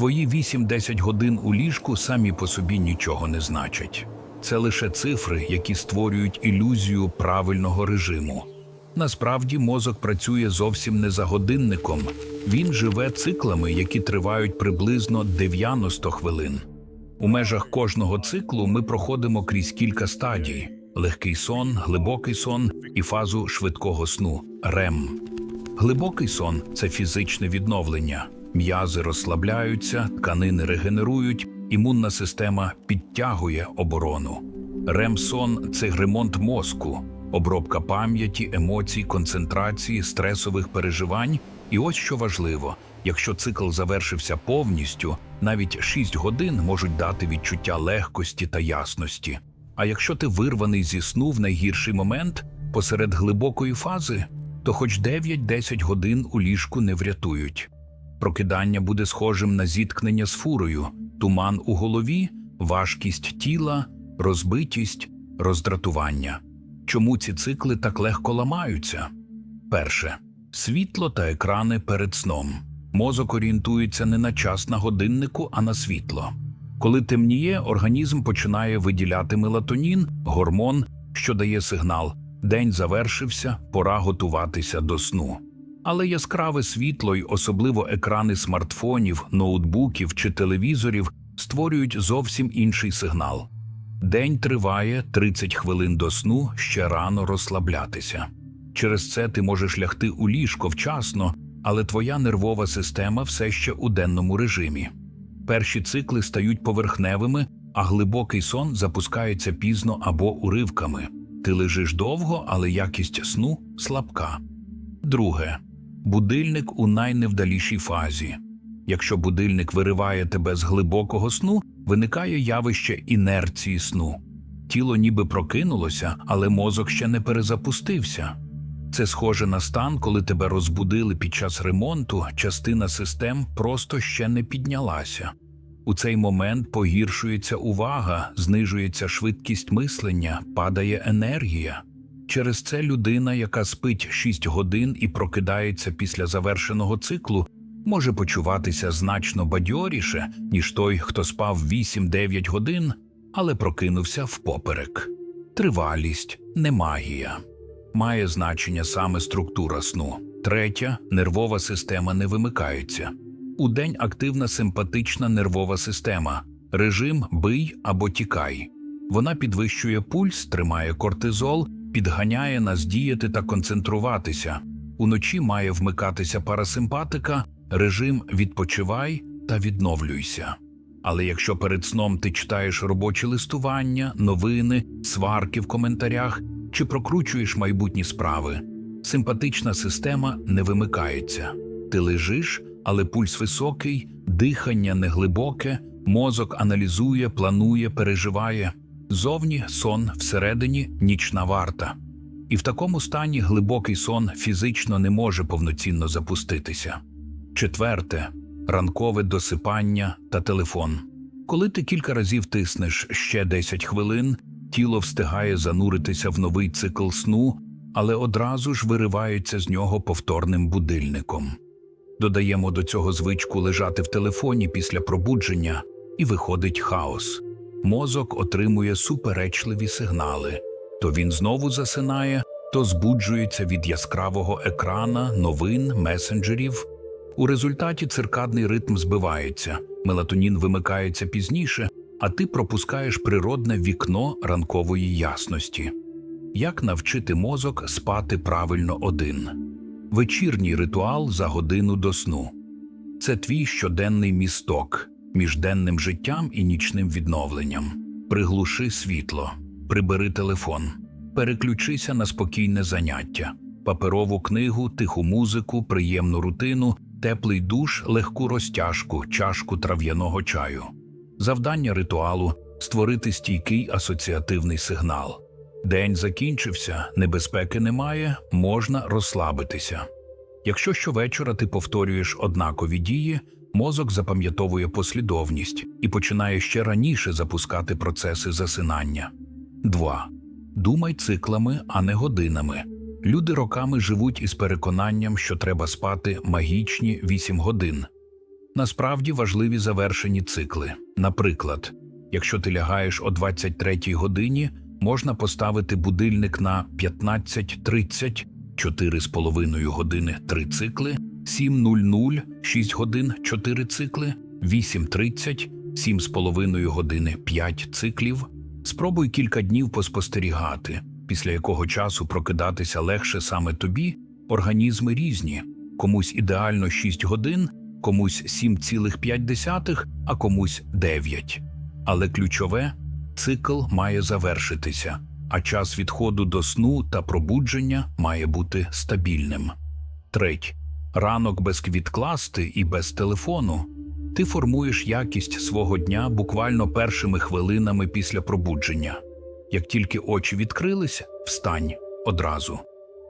Твої 8-10 годин у ліжку самі по собі нічого не значать. Це лише цифри, які створюють ілюзію правильного режиму. Насправді мозок працює зовсім не за годинником. Він живе циклами, які тривають приблизно 90 хвилин. У межах кожного циклу ми проходимо крізь кілька стадій: легкий сон, глибокий сон і фазу швидкого сну РЕМ. Глибокий сон це фізичне відновлення. М'язи розслабляються, тканини регенерують, імунна система підтягує оборону. РЕМ-сон це ремонт мозку, обробка пам'яті, емоцій, концентрації, стресових переживань. І ось що важливо: якщо цикл завершився повністю, навіть 6 годин можуть дати відчуття легкості та ясності. А якщо ти вирваний зі сну в найгірший момент посеред глибокої фази, то хоч 9-10 годин у ліжку не врятують. Прокидання буде схожим на зіткнення з фурою, туман у голові, важкість тіла, розбитість, роздратування. Чому ці цикли так легко ламаються? Перше світло та екрани перед сном. Мозок орієнтується не на час на годиннику, а на світло. Коли темніє, організм починає виділяти мелатонін, гормон, що дає сигнал: день завершився, пора готуватися до сну. Але яскраве світло й особливо екрани смартфонів, ноутбуків чи телевізорів створюють зовсім інший сигнал. День триває 30 хвилин до сну, ще рано розслаблятися. Через це ти можеш лягти у ліжко вчасно, але твоя нервова система все ще у денному режимі. Перші цикли стають поверхневими, а глибокий сон запускається пізно або уривками. Ти лежиш довго, але якість сну слабка. Друге будильник у найневдалішій фазі. Якщо будильник вириває тебе з глибокого сну, виникає явище інерції сну. Тіло ніби прокинулося, але мозок ще не перезапустився. Це схоже на стан, коли тебе розбудили під час ремонту, частина систем просто ще не піднялася. У цей момент погіршується увага, знижується швидкість мислення, падає енергія. Через це людина, яка спить 6 годин і прокидається після завершеного циклу, може почуватися значно бадьоріше, ніж той, хто спав 8-9 годин, але прокинувся впоперек. Тривалість не магія. Має значення саме структура сну. Третя нервова система не вимикається. Удень активна симпатична нервова система, режим бий або тікай. Вона підвищує пульс, тримає кортизол, підганяє нас діяти та концентруватися. Уночі має вмикатися парасимпатика, режим відпочивай та відновлюйся. Але якщо перед сном ти читаєш робочі листування, новини, сварки в коментарях чи прокручуєш майбутні справи, симпатична система не вимикається. Ти лежиш, але пульс високий, дихання неглибоке, мозок аналізує, планує, переживає. Зовні сон, всередині нічна варта. І в такому стані глибокий сон фізично не може повноцінно запуститися. Четверте ранкове досипання та телефон. Коли ти кілька разів тиснеш ще 10 хвилин, тіло встигає зануритися в новий цикл сну, але одразу ж виривається з нього повторним будильником. Додаємо до цього звичку лежати в телефоні після пробудження, і виходить хаос. Мозок отримує суперечливі сигнали. То він знову засинає, то збуджується від яскравого екрана, новин, месенджерів. У результаті циркадний ритм збивається, мелатонін вимикається пізніше, а ти пропускаєш природне вікно ранкової ясності. Як навчити мозок спати правильно один? Вечірній ритуал за годину до сну. Це твій щоденний місток між денним життям і нічним відновленням. Приглуши світло, прибери телефон, переключися на спокійне заняття, паперову книгу, тиху музику, приємну рутину, теплий душ, легку розтяжку, чашку трав'яного чаю. Завдання ритуалу створити стійкий асоціативний сигнал. День закінчився, небезпеки немає, можна розслабитися. Якщо щовечора ти повторюєш однакові дії, мозок запам'ятовує послідовність і починає ще раніше запускати процеси засинання. 2. Думай циклами, а не годинами. Люди роками живуть із переконанням, що треба спати магічні 8 годин. Насправді важливі завершені цикли. Наприклад, якщо ти лягаєш о 23 годині, можна поставити будильник на 15.30, 4,5 години 3 цикли, 7.00 6 годин 4 цикли, 8.30 7,5 години 5 циклів. Спробуй кілька днів поспостерігати, після якого часу прокидатися легше саме тобі. Організми різні. Комусь ідеально 6 годин, комусь 7,5, а комусь 9. Але ключове цикл має завершитися, а час відходу до сну та пробудження має бути стабільним. Треть. Ранок без відкласти і без телефону. Ти формуєш якість свого дня буквально першими хвилинами після пробудження. Як тільки очі відкрилися, встань одразу.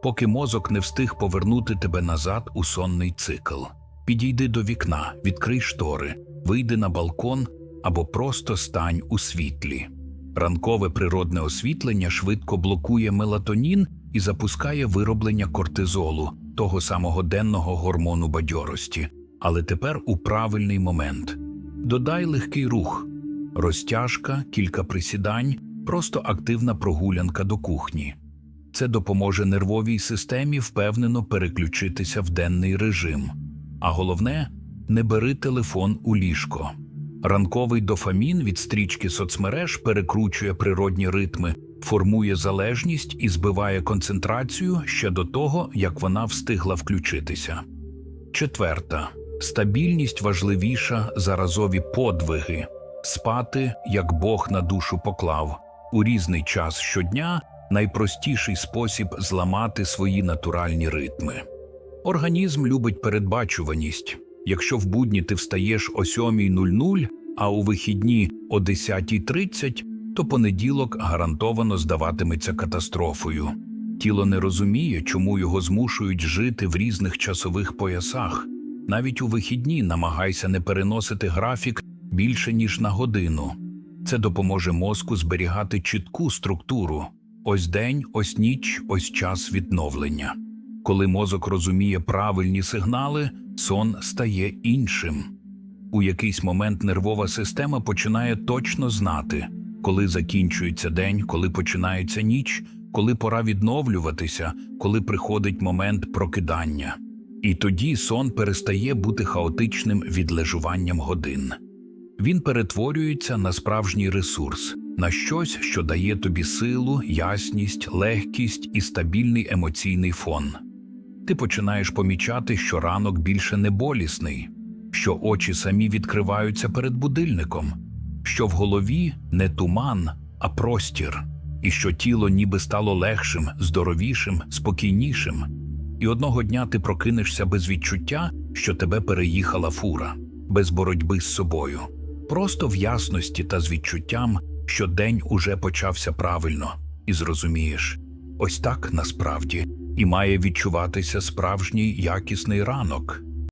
Поки мозок не встиг повернути тебе назад у сонний цикл. Підійди до вікна, відкрий штори, вийди на балкон або просто стань у світлі. Ранкове природне освітлення швидко блокує мелатонін і запускає вироблення кортизолу, того самого денного гормону бадьорості, але тепер у правильний момент. Додай легкий рух, розтяжка, кілька присідань, просто активна прогулянка до кухні. Це допоможе нервовій системі впевнено переключитися в денний режим. А головне, не бери телефон у ліжко. Ранковий дофамін від стрічки соцмереж перекручує природні ритми, формує залежність і збиває концентрацію ще до того, як вона встигла включитися. Четверта стабільність важливіша за разові подвиги спати, як Бог на душу поклав, у різний час щодня найпростіший спосіб зламати свої натуральні ритми. Організм любить передбачуваність. Якщо в будні ти встаєш о 7.00, а у вихідні о 10.30, то понеділок гарантовано здаватиметься катастрофою. Тіло не розуміє, чому його змушують жити в різних часових поясах. Навіть у вихідні намагайся не переносити графік більше ніж на годину. Це допоможе мозку зберігати чітку структуру. Ось день, ось ніч, ось час відновлення. Коли мозок розуміє правильні сигнали, сон стає іншим. У якийсь момент нервова система починає точно знати, коли закінчується день, коли починається ніч, коли пора відновлюватися, коли приходить момент прокидання. І тоді сон перестає бути хаотичним відлежуванням годин. Він перетворюється на справжній ресурс, на щось, що дає тобі силу, ясність, легкість і стабільний емоційний фон. Ти починаєш помічати, що ранок більше не болісний, що очі самі відкриваються перед будильником, що в голові не туман, а простір, і що тіло ніби стало легшим, здоровішим, спокійнішим. І одного дня ти прокинешся без відчуття, що тебе переїхала фура, без боротьби з собою, просто в ясності та з відчуттям, що день уже почався правильно, і зрозумієш, ось так насправді і має відчуватися справжній якісний ранок.